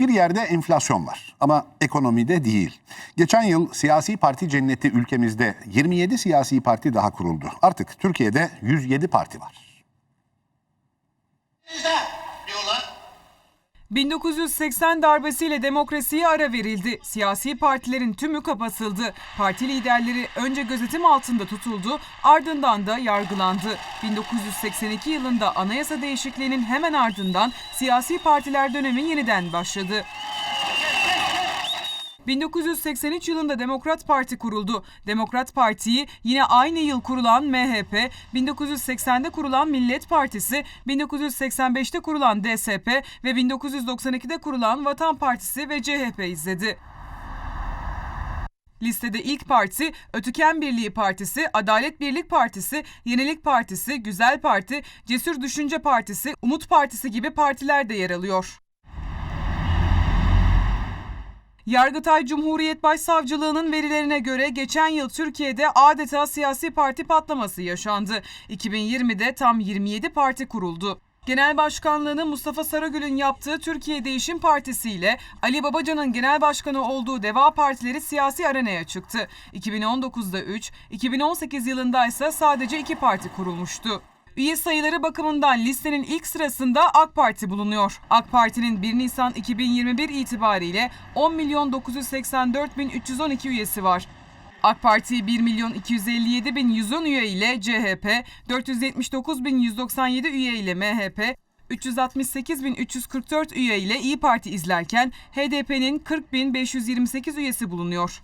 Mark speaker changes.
Speaker 1: Bir yerde enflasyon var ama ekonomide değil. Geçen yıl siyasi parti cenneti ülkemizde 27 siyasi parti daha kuruldu. Artık Türkiye'de 107 parti var.
Speaker 2: 1980 darbesiyle demokrasiye ara verildi. Siyasi partilerin tümü kapatıldı. Parti liderleri önce gözetim altında tutuldu, ardından da yargılandı. 1982 yılında anayasa değişikliğinin hemen ardından siyasi partiler dönemi yeniden başladı. 1983 yılında Demokrat Parti kuruldu. Demokrat Parti'yi yine aynı yıl kurulan MHP, 1980'de kurulan Millet Partisi, 1985'te kurulan DSP ve 1992'de kurulan Vatan Partisi ve CHP izledi. Listede ilk parti Ötüken Birliği Partisi, Adalet Birlik Partisi, Yenilik Partisi, Güzel Parti, Cesur Düşünce Partisi, Umut Partisi gibi partiler de yer alıyor. Yargıtay Cumhuriyet Başsavcılığı'nın verilerine göre geçen yıl Türkiye'de adeta siyasi parti patlaması yaşandı. 2020'de tam 27 parti kuruldu. Genel başkanlığını Mustafa Sarıgül'ün yaptığı Türkiye Değişim Partisi ile Ali Babacan'ın genel başkanı olduğu Deva Partileri siyasi arenaya çıktı. 2019'da 3, 2018 yılında ise sadece 2 parti kurulmuştu. Üye sayıları bakımından listenin ilk sırasında AK Parti bulunuyor. AK Parti'nin 1 Nisan 2021 itibariyle 10 milyon 984 bin 312 üyesi var. AK Parti 1 milyon 257 bin 110 üye ile CHP, 479 bin 197 üye ile MHP, 368 bin 344 üye ile İyi Parti izlerken HDP'nin 40 bin 528 üyesi bulunuyor.